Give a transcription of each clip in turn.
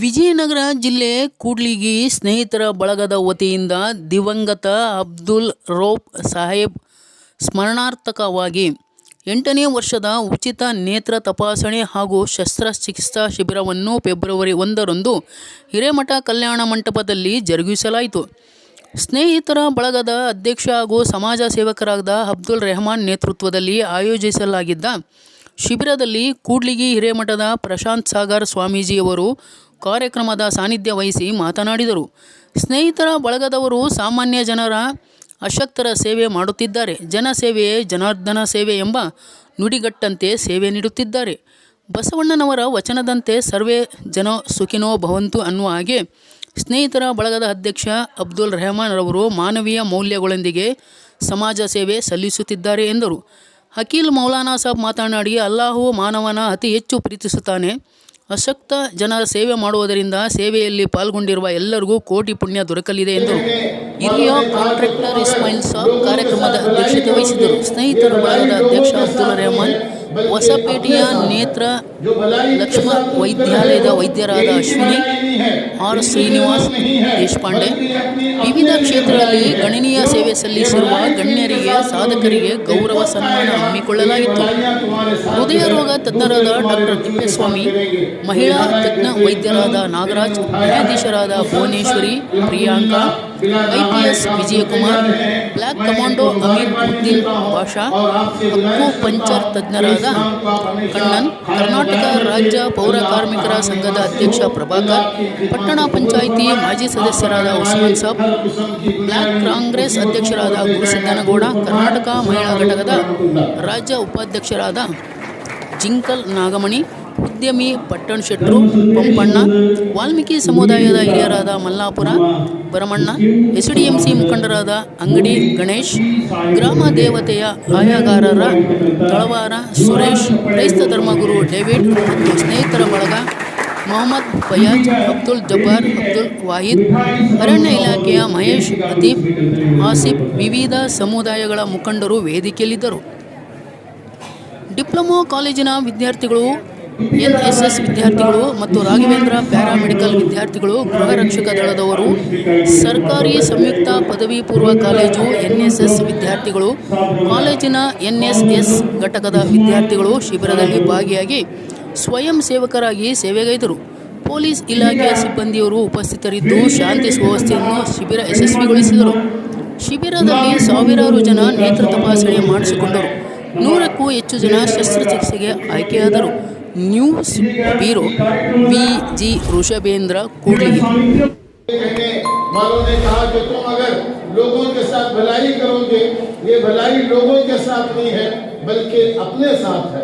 ವಿಜಯನಗರ ಜಿಲ್ಲೆ ಕೂಡ್ಲಿಗಿ ಸ್ನೇಹಿತರ ಬಳಗದ ವತಿಯಿಂದ ದಿವಂಗತ ಅಬ್ದುಲ್ ರೋಪ್ ಸಾಹೇಬ್ ಸ್ಮರಣಾರ್ಥಕವಾಗಿ ಎಂಟನೇ ವರ್ಷದ ಉಚಿತ ನೇತ್ರ ತಪಾಸಣೆ ಹಾಗೂ ಶಸ್ತ್ರಚಿಕಿತ್ಸಾ ಶಿಬಿರವನ್ನು ಫೆಬ್ರವರಿ ಒಂದರಂದು ಹಿರೇಮಠ ಕಲ್ಯಾಣ ಮಂಟಪದಲ್ಲಿ ಜರುಗಿಸಲಾಯಿತು. ಸ್ನೇಹಿತರ ಬಳಗದ ಅಧ್ಯಕ್ಷ ಹಾಗೂ ಸಮಾಜ ಸೇವಕರಾದ ಅಬ್ದುಲ್ ರೆಹಮಾನ್ ನೇತೃತ್ವದಲ್ಲಿ ಆಯೋಜಿಸಲಾಗಿದ್ದ ಶಿಬಿರದಲ್ಲಿ ಕೂಡ್ಲಿಗಿ ಹಿರೇಮಠದ ಪ್ರಶಾಂತ್ ಸಾಗರ್ ಸ್ವಾಮೀಜಿಯವರು ಕಾರ್ಯಕ್ರಮದ ಸಾನ್ನಿಧ್ಯ ವಹಿಸಿ ಮಾತನಾಡಿದರು. ಸ್ನೇಹಿತರ ಬಳಗದವರು ಸಾಮಾನ್ಯ ಜನರ ಅಶಕ್ತರ ಸೇವೆ ಮಾಡುತ್ತಿದ್ದಾರೆ. ಜನಸೇವೆಯೇ ಜನಾರ್ದನ ಸೇವೆ ಎಂಬ ನುಡಿಗಟ್ಟಂತೆ ಸೇವೆ ನೀಡುತ್ತಿದ್ದಾರೆ. ಬಸವಣ್ಣನವರ ವಚನದಂತೆ ಸರ್ವೇ ಜನ ಸುಖಿನೋ ಭವಂತು ಅನ್ನುವ ಹಾಗೆ ಸ್ನೇಹಿತರ ಬಳಗದ ಅಧ್ಯಕ್ಷ ಅಬ್ದುಲ್ ರೆಹಮಾನ್ ರವರು ಮಾನವೀಯ ಮೌಲ್ಯಗಳೊಂದಿಗೆ ಸಮಾಜ ಸೇವೆ ಸಲ್ಲಿಸುತ್ತಿದ್ದಾರೆ ಎಂದರು. ಅಖಿಲ್ ಮೌಲಾನಾ ಸಾಬ್ ಮಾತನಾಡಿ, ಅಲ್ಲಾಹು ಮಾನವನ ಅತಿ ಹೆಚ್ಚು ಪ್ರೀತಿಸುತ್ತಾನೆ. ಅಶಕ್ತ ಜನರ ಸೇವೆ ಮಾಡುವುದರಿಂದ ಸೇವೆಯಲ್ಲಿ ಪಾಲ್ಗೊಂಡಿರುವ ಎಲ್ಲರಿಗೂ ಕೋಟಿ ಪುಣ್ಯ ದೊರಕಲಿದೆ ಎಂದು ಹಿರಿಯ ಕಾಂಟ್ರಾಕ್ಟರ್ ಇಸ್ಮಾಯಿಲ್ ಸಾಬ್ ಕಾರ್ಯಕ್ರಮದ ಅಧ್ಯಕ್ಷತೆ ವಹಿಸಿದ್ದರು ಸ್ನೇಹಿತರು ಬಳಗದ ಅಧ್ಯಕ್ಷ ಅಬ್ದುಲ್ ರೆಹಮಾನ್ ಹೊಸಪೇಟೆಯ ನೇತ್ರ ಲಕ್ಷ್ಮ ವೈದ್ಯಾಲಯದ ವೈದ್ಯರಾದ ಅಶ್ವಿನಿ, ಆರ್ ಶ್ರೀನಿವಾಸ್, ದೇಶಪಾಂಡೆ. ವಿವಿಧ ಕ್ಷೇತ್ರಗಳಲ್ಲಿ ಗಣನೀಯ ಸೇವೆ ಸಲ್ಲಿಸಿರುವ ಗಣ್ಯರಿಗೆ, ಸಾಧಕರಿಗೆ ಗೌರವ ಸನ್ಮಾನ ಹಮ್ಮಿಕೊಳ್ಳಲಾಗಿತ್ತು. ಹೃದಯ ರೋಗ ತಜ್ಞರಾದ ಡಾಕ್ಟರ್ ತಿಪ್ಪೇಸ್ವಾಮಿ, ಮಹಿಳಾ ತಜ್ಞ ವೈದ್ಯರಾದ ನಾಗರಾಜ್, ನ್ಯಾಯಾಧೀಶರಾದ Bhuvaneshwari, Priyanka, IPS Vijayakumar black commando Amir Uddin Basha acupuncture ತಜ್ಞರಾದ ಕಣ್ಣನ್, ಕರ್ನಾಟಕ ರಾಜ್ಯ ಪೌರ ಕಾರ್ಮಿಕರ ಸಂಘದ ಅಧ್ಯಕ್ಷ ಪ್ರಭಾಕರ್, ಪಟ್ಟಣ ಪಂಚಾಯಿತಿ ಮಾಜಿ ಸದಸ್ಯರಾದ ಉಸ್ಮಾನ್ ಸಾಬ್, ಬ್ಲಾಕ್ ಕಾಂಗ್ರೆಸ್ ಅಧ್ಯಕ್ಷರಾದ ಗುರುಸಿದ್ದನಗೌಡ, ಕರ್ನಾಟಕ ಮಹಿಳಾ ಘಟಕದ ರಾಜ್ಯ ಉಪಾಧ್ಯಕ್ಷರಾದ ಜಿಂಕಲ್ ನಾಗಮಣಿ ಉದ್ಯಮಿ ಪಟ್ಟಣ ಶೆಟ್ಟರು, ಪಂಪಣ್ಣ, ವಾಲ್ಮೀಕಿ ಸಮುದಾಯದ ಹಿರಿಯರಾದ ಮಲ್ಲಾಪುರ, ಭರಮಣ್ಣ ಸಿ ಮುಖಂಡರಾದ ಅಂಗಡಿ ಗಣೇಶ್, ಗ್ರಾಮ ದೇವತೆಯ ಆಯಾಗಾರರ ತಳವಾರ ಸುರೇಶ್, ಕ್ರೈಸ್ತ ಧರ್ಮಗುರು ಡೇವಿಡ್ ಮತ್ತು ಸ್ನೇಹಿತರ ಬಳಗ ಮೊಹಮ್ಮದ್ ಫಯಾಜ್, ಅಬ್ದುಲ್ ಜಬ್ಬಾರ್, ಅಬ್ದುಲ್ ವಾಹಿದ್, ಅರಣ್ಯ ಇಲಾಖೆಯ ಮಹೇಶ್, ಅತೀಫ್, ಆಸಿಫ್, ವಿವಿಧ ಸಮುದಾಯಗಳ ಮುಖಂಡರು ವೇದಿಕೆಯಲ್ಲಿದ್ದರು. ಡಿಪ್ಲೊಮೊ ಕಾಲೇಜಿನ ವಿದ್ಯಾರ್ಥಿಗಳು ಎನ್ಎಸ್ಎಸ್ ವಿದ್ಯಾರ್ಥಿಗಳು ಮತ್ತು ರಾಘವೇಂದ್ರ ಪ್ಯಾರಾಮೆಡಿಕಲ್ ವಿದ್ಯಾರ್ಥಿಗಳು ಗೃಹ ರಕ್ಷಕ ದಳದವರು, ಸರ್ಕಾರಿ ಸಂಯುಕ್ತ ಪದವಿ ಪೂರ್ವ ಕಾಲೇಜು ಎನ್ಎಸ್ಎಸ್ ವಿದ್ಯಾರ್ಥಿಗಳು, ಕಾಲೇಜಿನ ಎನ್ಎಸ್ಎಸ್ ಘಟಕದ ವಿದ್ಯಾರ್ಥಿಗಳು ಶಿಬಿರದಲ್ಲಿ ಭಾಗಿಯಾಗಿ ಸ್ವಯಂ ಸೇವಕರಾಗಿ ಸೇವೆಗೈದರು. ಪೊಲೀಸ್ ಇಲಾಖೆಯ ಸಿಬ್ಬಂದಿಯವರು ಉಪಸ್ಥಿತರಿದ್ದು ಶಾಂತಿ ಸುವ್ಯವಸ್ಥೆಯನ್ನು ಶಿಬಿರ ಯಶಸ್ವಿಗೊಳಿಸಿದರು. ಶಿಬಿರದಲ್ಲಿ ಸಾವಿರಾರು ಜನ ನೇತ್ರ ತಪಾಸಣೆ ಮಾಡಿಸಿಕೊಂಡರು. ನೂರಕ್ಕೂ ಹೆಚ್ಚು ಜನ ಶಸ್ತ್ರಚಿಕಿತ್ಸೆಗೆ ಆಯ್ಕೆಯಾದರು. news bureau V G Rishabhendra Kudligi कहने वालों ने कहा कि तुम अगर लोगों के साथ भलाई करोगे ये भलाई लोगों के साथ नहीं है बल्कि अपने साथ है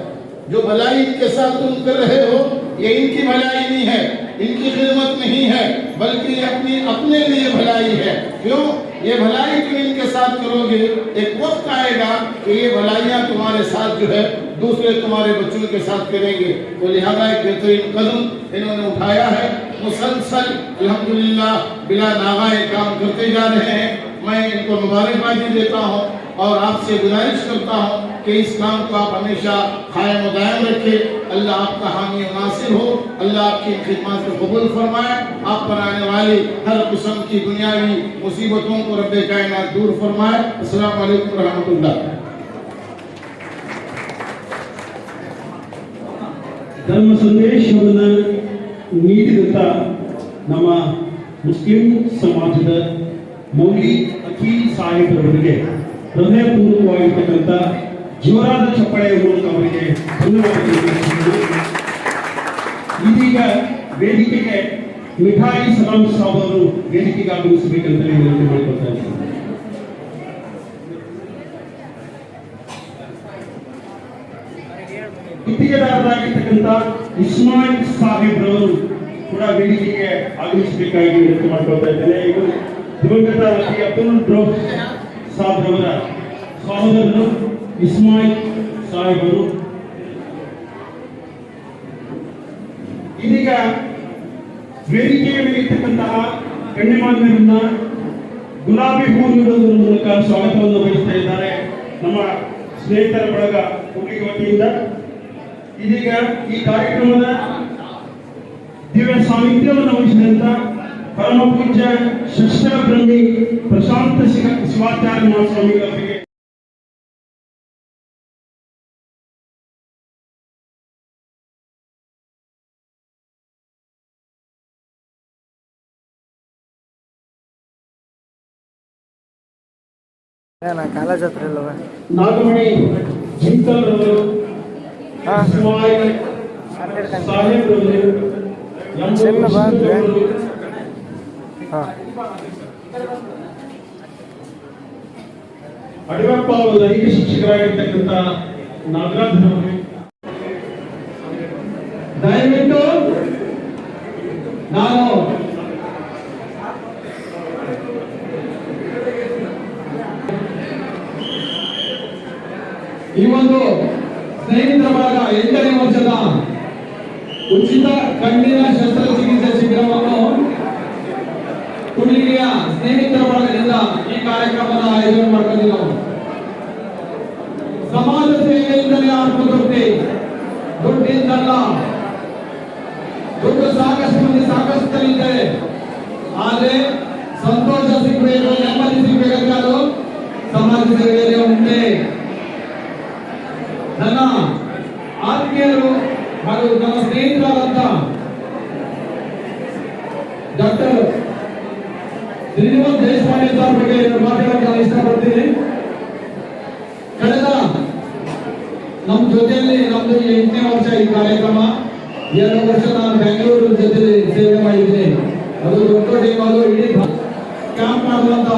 जो भलाई इनके साथ तुम कर रहे हो ये इनकी भलाई नहीं है इनकी खिदमत नहीं है बल्कि ये अपनी अपने लिए भलाई है क्यों ये भलाई तुम इनके साथ करोगे एक वक्त आएगा कि ये भलाइयां तुम्हारे साथ जो है دوسرے تمہارے بچوں کے ساتھ کریں گے۔ تو لہذا ایک بہترین قدم انہوں نے اٹھایا ہے۔ مسلسل الحمدللہ بلا ناغائے کام کرتے جا رہے ہیں۔ میں ان کو مبارکبادی دیتا ہوں اور آپ سے گزارش کرتا ہوں کہ اس کام کو آپ ہمیشہ قائم و دائم رکھے اللہ آپ کا حامی و ناصر ہو۔ اللہ آپ کی خدمات کو قبول فرمائے۔ آپ پر آنے والی ہر قسم کی دنیاوی مصیبتوں کو رب کائنات دور فرمائے۔ السلام علیکم ورحمۃ اللہ۔ ಧರ್ಮ ಸಂದೇಶವನ್ನು ನೀಡಿದಂಥ ನಮ್ಮ ಮುಸ್ಲಿಂ ಸಮಾಜದ ಮೌಲಿ ಅಕೀಲ್ ಸಾಹೇಬರವರಿಗೆ ಹೃದಯಪೂರ್ವಕವಾಗಿರ್ತಕ್ಕಂಥ ಜೋರಾದ ಚಪ್ಪಳೆಯ ಮೂಲಕ ಅವರಿಗೆ ಧನ್ಯವಾದಗಳು ಇದೀಗ ವೇದಿಕೆಗೆ ಮಿಠಾಯಿ ಸಲಾಂ ಸಾಬ್ ಅವರು ವೇದಿಕೆಗೆ ಆಗಮಿಸಬೇಕಂತ ಮಾಡಿಕೊಳ್ತಾ ಗುತ್ತಿಗೆದಾರರಾಗಿರ್ತಕ್ಕಂಥ ಇಸ್ಮಾಯಿಲ್ ಸಾಹೇಬ್ರವರು ಕೂಡ ವೇದಿಕೆಗೆ ಆಗಮಿಸಬೇಕಾಗಿ ವಿನಂತಿ ಮಾಡ್ಕೊಳ್ತಾ ಇದ್ದೇನೆ. ಇದು ದಿವಂಗತ ವಕೀಲ ಅಬ್ದುಲ್ ಡ್ರೋಫ್ ಸಾಹೇಬ್ರವರ ಸಹೋದರರು ಇಸ್ಮಾಯಿಲ್ ಸಾಹೇಬರು. ಇದೀಗ ವೇದಿಕೆಯ ಮೇಲಿರ್ತಕ್ಕಂತಹ ಗಣ್ಯಮಾನ್ಯರನ್ನ ಗುಲಾಬಿ ಹೂ ನೀಡುವುದರ ಮೂಲಕ ಸ್ವಾಗತವನ್ನು ಬಯಸ್ತಾ ಇದ್ದಾರೆ. ನಮ್ಮ ಸ್ನೇಹಿತರ ಬಳಗ ಹುಡುಗಿ ವತಿಯಿಂದ ಇದೀಗ ಈ ಕಾರ್ಯಕ್ರಮದ ದಿವ್ಯ ಸಾಹಿತ್ಯವನ್ನು ವಹಿಸಿದಂತ ಪರಮ ಪೂಜ್ಯ ಶಿಕ್ಷಣ ಬ್ರಹ್ಮಿ ಪ್ರಶಾಂತ ಶಿವ- ಶಿವಾಚಾರ್ಯ ಮಹಾಸ್ವಾಮಿಗಳವರಿಗೆ. ಕಾಲೇಜ್ ಹತ್ರ ಇಲ್ಲವ? ನಾಗಮಣಿ ಜಿಂಕಲ್ ರವರು ಹಾ. ಇಸ್ಮಾಯಿಲ್ ಸಾಹೇಬ್ ರವರು ಎಂ. ಚಿನ್ನ ಬಂದ್ರೆ? ಹಾಂ ಅಡಿಗಪ್ಪ ಅವರು ದೈಹಿಕ ಶಿಕ್ಷಕರಾಗಿರ್ತಕ್ಕಂಥ ನಾಗರಾಜ್ ಅವರು ದಯವಿಟ್ಟು ನಾನು ಈ ಒಂದು ಸ್ನೇಹಿತರ ಬಳಗ ಎಂಟನೇ ವರ್ಷದ ಉಚಿತ ಕಣ್ಣಿನ ಶಸ್ತ್ರಚಿಕಿತ್ಸೆ ಶಿಬಿರವನ್ನು ಕುಡಿಲಿಗೆಯ ಸ್ನೇಹಿತರ ಬಳಗದಿಂದ ಈ ಕಾರ್ಯಕ್ರಮದ ಆಯೋಜನೆ ಮಾಡ್ಕೊಂಡಿದ್ದೀವಿ ನಾವು ಸಮಾಜ ಸೇವೆಯಿಂದಲೇ ಆತ್ಮತೃಪ್ತಿ ದುಡ್ಡಿಂದಲ್ಲ ದುಡ್ಡು ಸಾಕಷ್ಟು ಮಂದಿ ಸಾಕಷ್ಟು ಇದ್ದಾರೆ ಆದ್ರೆ ಸಂತೋಷ ಸಿಗ್ಬೇಕು ನೆಮ್ಮದಿ ಸಿಗ್ಬೇಕಂದ್ರೆ ಅದು ಸಮಾಜ ಸೇವೆಯಲ್ಲಿ ಉಂಟೆ ಸರ್ ಬಗ್ಗೆ ಮಾತಾಡಕ್ಕೆ ನಾನು ಇಷ್ಟಪಡ್ತೀನಿ. ಕಳೆದ ನಮ್ಮ ಜೊತೆಯಲ್ಲಿ ನಮ್ದು ಎಂಟನೇ ವರ್ಷ ಈ ಕಾರ್ಯಕ್ರಮ. ಎರಡು ವರ್ಷ ನಾನು ಬೆಂಗಳೂರು ಜೊತೆ ಸೇವೆ ಮಾಡಿದ್ದೀನಿ. ಅದು ದೊಡ್ಡ ಟೀಮ್ ಅದು ಇಡೀ ಕ್ಯಾಂಪ್ ಮಾಡುವಂತ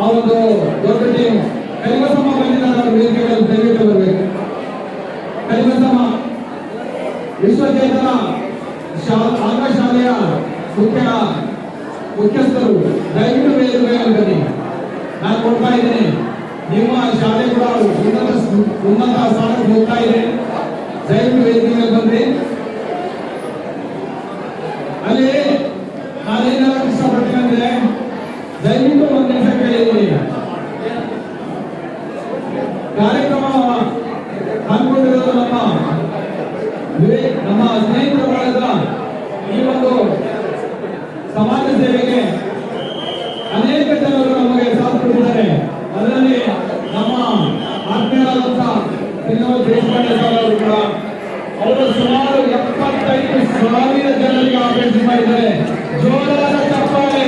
ಆ ಒಂದು ದೊಡ್ಡ ಟೀಮ್ ಕೈವಸಮ್ಮ ಬಂದಿದ್ದಾರೆ ಅವ್ರ ವೇದಿಕೆಗಳಲ್ಲಿ ದಯವಿಟ್ಟು ಬರಬೇಕು. ಕೈವಸಮ್ಮ ವಿಶ್ವಚೇತನ ಶಾ ಶಾಲೆಯ ಮುಖ್ಯ ಮುಖ್ಯಸ್ಥರು, ದಯವಿಟ್ಟು ವೇದಿಕೆಯಲ್ಲಿ ಬನ್ನಿ ನಾನು ಕೊಡ್ತಾ ಇದ್ದೀನಿ. ನಿಮ್ಮ ಶಾಲೆ ಕೂಡ ಉನ್ನತ ಉನ್ನತ ಸ್ಥಾನಕ್ಕೆ ಹೋಗ್ತಾ ಇದೆ ದಯವಿಟ್ಟು ವೇದಿಕೆ ಮೇಲೆ ಅಲ್ಲಿ ನಾನೇನು ಹೇಳಕ್ ಇಷ್ಟಪಡ್ತೀನಿ ಅಂದ್ರೆ ದಯವಿಟ್ಟು ಒಂದು ನಿಮಿಷ ಕೇಳಿದ್ದೀನಿ ಕಾರ್ಯಕ್ರಮ ಹಮ್ಮಿಕೊಂಡಿರೋದು ನಮ್ಮ ವಿವೇಕ್ ನಮ್ಮ ಸ್ನೇಹಿತರ ಬಳಗದ ಈ ಒಂದು ಸಮಾಜ ಸೇವೆಗೆ ಅನೇಕ ಜನರು ನಮಗೆ ಸಾಥ್ ಕೊಟ್ಟಿದ್ದಾರೆ ಅದರಲ್ಲಿ ನಮ್ಮ ಆತ್ಮೀಯರಾದಂತ ಶ್ರೀನಿವಾಸ್ ದೇಶಪಾಂಡೆ ಸರ್ ಅವರು ಕೂಡ ಅವರು ಸುಮಾರು ಎಪ್ಪತ್ತೈದು ಸಾವಿರ ಜನರಿಗೆ ಆಪರೇಷನ್ ಮಾಡಿದ್ದಾರೆ. ಜೋರಾದ ಚಪ್ಪಾಳೆ.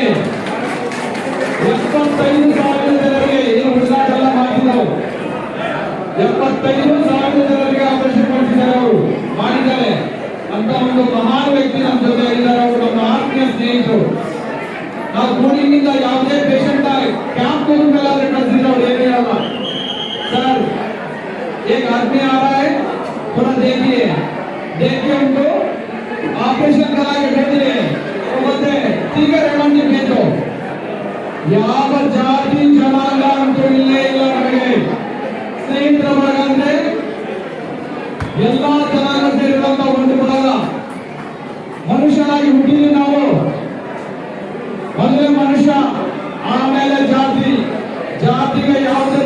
ಎಪ್ಪತ್ತೈದು ಸಾವಿರ ಜನರಿಗೆ ಏನು ಹುಡುಗಾಟ ಎಲ್ಲ ಮಾಡಿದ್ರು. ಎಪ್ಪತ್ತೈದು ಸಾವಿರ ಜನರಿಗೆ ಆಪರೇಷನ್ ಮಾಡಿದ್ದಾರೆ ಅವರು. ಮಾಡಿದ್ದಾರೆ. ಅಂತ ಒಂದು ಮಹಾನ್ ವ್ಯಕ್ತಿ ನಮ್ಮ ಜೊತೆ ಇದ್ದಾರೆ. ಅವರು ನಮ್ಮ ಆತ್ಮೀಯ ಸ್ನೇಹಿತರು. ನಾವು ಕೂಡಿಂಗಿಂದ ಯಾವುದೇ ऑपरेशन करा के भेज दिए वो बोलते हैं, ठीक है रेमन जी भेजो यहाँ पर ಜಾತಿ ಜನಾಂಗ ಅಂತೂ ಇಲ್ಲೇ ಇಲ್ಲ ನಮಗೆ ಸ್ನೇಹಿತರ ಬಳಗ ಅಂದ್ರೆ ಎಲ್ಲಾ ಜನಾಂಗ ಸೇರಿದಂತ ಒಂದು ಬಳಗ ಮನುಷ್ಯನಾಗಿ ಹುಟ್ಟಿದ್ವಿ ನಾವು ಮೊದಲೇ ಮನುಷ್ಯ ಆಮೇಲೆ ಜಾತಿ ಜಾತಿಗೆ ಯಾವುದೇ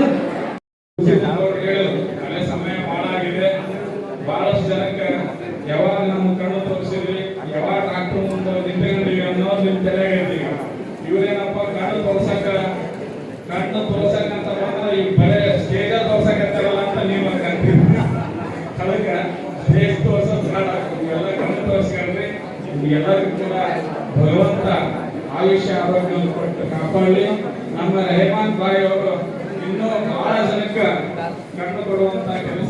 ನಮ್ಮ ರೆಹಮಾನ್